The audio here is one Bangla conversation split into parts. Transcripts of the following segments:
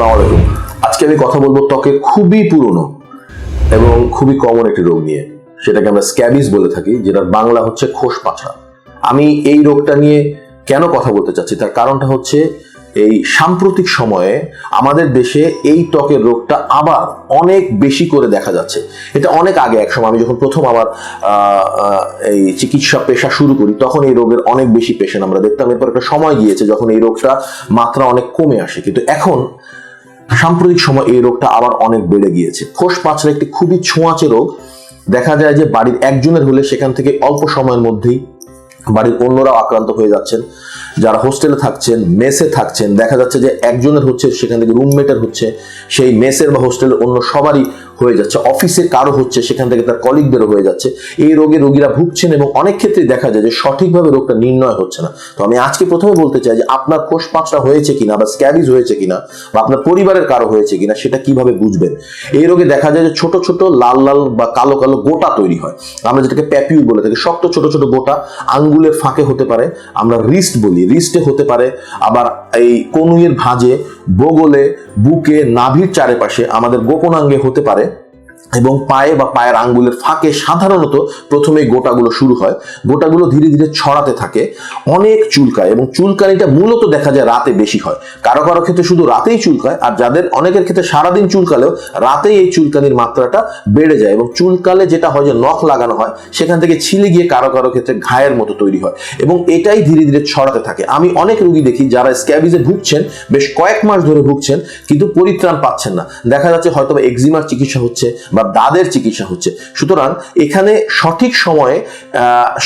আসসালামু আলাইকুম আজকে আমি কথা বলব ত্বকের খুবই পুরনো এবং খুবই কমন একটি রোগ নিয়ে। সেটাকে আমরা স্ক্যাবিস বলে থাকি, যেটার বাংলা হচ্ছে খোস পাছা। আমি এই রোগটা নিয়ে কেন কথা বলতে চাচ্ছি? তার কারণটা হচ্ছে এই সাম্প্রতিক সময়ে আমাদের দেশে এই ত্বকের রোগটা আবার অনেক বেশি করে দেখা যাচ্ছে। এটা অনেক আগে এক সময় আমি যখন প্রথম আমার এই চিকিৎসা পেশা শুরু করি, তখন এই রোগের অনেক বেশি পেশেন্ট আমরা দেখতাম। এরপর একটা সময় গিয়েছে যখন এই রোগটা মাত্রা অনেক কমে আসে। কিন্তু এখন সাম্প্রতিক সময় এই রোগটা আবার অনেক বেড়ে গিয়েছে। খোস পাঁচড়া একটি খুবই ছোঁয়াচে রোগ। দেখা যায় যে বাড়ির একজনের হলে সেখান থেকে অল্প সময়ের মধ্যেই বাড়ির অন্যরাও আক্রান্ত হয়ে যাচ্ছেন। যারা হোস্টেলে থাকছেন, মেসে থাকছেন, দেখা যাচ্ছে যে একজনের হচ্ছে, সেখান থেকে রুমমেটের হচ্ছে। সেই মেসের বা হোস্টেলের অন্য সবারই হয়ে যাচ্ছে। অফিসে কারও হচ্ছে, সেখান থেকে তার কলিগদেরও হয়ে যাচ্ছে। এই রোগে রোগীরা ভুগছেন এবং অনেক ক্ষেত্রে দেখা যায় যে সঠিকভাবে রোগটা নির্ণয় হচ্ছে না। তো আমি আজকে প্রথমে বলতে চাই যে আপনার কোষ পাঁচটা হয়েছে কিনা বা স্ক্যাবিজ হয়েছে কিনা বা আপনার পরিবারের কারও হয়েছে কিনা, সেটা কীভাবে বুঝবেন? এই রোগে দেখা যায় যে ছোট ছোট, লাল লাল বা কালো কালো গোটা তৈরি হয়। আমরা যেটাকে প্যাপিউ বলে থাকি, শক্ত, ছোট ছোট গোটা আঙ্গুলের ফাঁকে হতে পারে। আমরা রিস্ট বলি, রিস্টে হতে পারে। আবার এই কনুইয়ের ভাঁজে বগলে বুকে নাভির চারিপাশে আমাদের গোপনাঙ্গে হতে পারে। এবং পায়ে বা পায়ের আঙ্গুলের ফাঁকে সাধারণত প্রথমে গোটাগুলো শুরু হয়। গোটাগুলো ধীরে ধীরে ছড়াতে থাকে, অনেক চুলকায় এবং চুলকানিটা মূলত দেখা যায় রাতে বেশি হয়। কারও কারও ক্ষেত্রে শুধু রাতেই চুলকায়, আর যাদের অনেকের ক্ষেত্রে সারাদিন চুলকালেও রাতেই এই চুলকানির মাত্রাটা বেড়ে যায় এবং চুলকালে যেটা হয় যে নখ লাগানো হয়, সেখান থেকে ছিলে গিয়ে কারও কারও ক্ষেত্রে ঘায়ের মতো তৈরি হয় এবং এটাই ধীরে ধীরে ছড়াতে থাকে। আমি অনেক রুগী দেখি যারা স্ক্যাবিজে ভুগছেন, বেশ কয়েক মাস ধরে ভুগছেন, কিন্তু পরিত্রাণ পাচ্ছেন না। দেখা যাচ্ছে হয়তো এক্সিমার চিকিৎসা হচ্ছে বা দাদের চিকিৎসা হচ্ছে। সুতরাং এখানে সঠিক সময়ে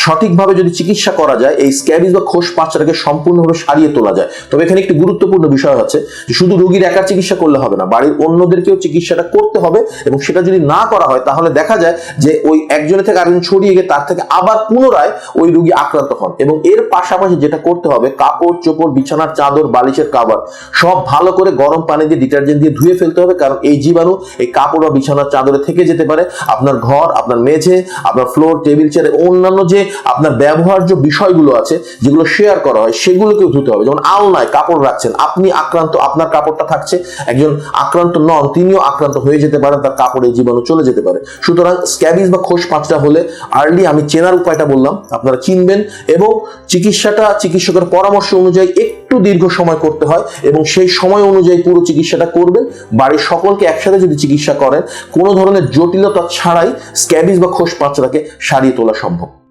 সঠিকভাবে যদি চিকিৎসা করা যায়, এই স্ক্যাবিজ বা খোস পাঁচটাকে সম্পূর্ণভাবে সারিয়ে তোলা যায়। তবে এখানে একটি গুরুত্বপূর্ণ বিষয় হচ্ছে যে শুধু রোগীর একার চিকিৎসা করলে হবে না, বাড়ির অন্যদেরকেও চিকিৎসাটা করতে হবে এবং সেটা যদি না করা হয়, তাহলে দেখা যায় যে ওই একজনের থেকে আরেকজন ছড়িয়ে গিয়ে তার থেকে আবার পুনরায় ওই রোগী আক্রান্ত হন। এবং এর পাশাপাশি যেটা করতে হবে, কাপড়, চোপড়, বিছানার চাদর, বালিশের কাবার, সব ভালো করে গরম পানি দিয়ে ডিটারজেন্ট দিয়ে ধুয়ে ফেলতে হবে, কারণ এই জীবাণু এই কাপড় বা বিছানার চাদরে থেকে যেতে পারে। আপনার ঘর, আপনার মেঝে, আপনার ফ্লোর টেবিল চেয়ার অন্যান্য যে আপনার ব্যবহার্য বিষয়গুলো আছে, যেগুলো শেয়ার করা হয়, সেগুলোকেও ধুতে হবে। যেমন আলনায় কাপড় রাখছেন, আপনি আক্রান্ত, আপনার কাপড়টা থাকছে, একজন আক্রান্ত নন, তিনিও আক্রান্ত হয়ে যেতে পারেন, তার কাপড়ে জীবাণু চলে যেতে পারে। সুতরাং স্ক্যাবিজ বা খোস পাঁচটা হলে আর্লি আমি চেনার উপায়টা বললাম, আপনারা চিনবেন এবং চিকিৎসাটা চিকিৎসকের পরামর্শ অনুযায়ী একটু দীর্ঘ সময় করতে হয় এবং সেই সময় অনুযায়ী পুরো চিকিৎসাটা করবেন। বাড়ির সকলকে একসাথে যদি চিকিৎসা করেন, কোনো ধরনের জটিলতা ছাড়াই স্ক্যাবিজ বা খোস পাঁচটাকে সারিয়ে তোলা সম্ভব।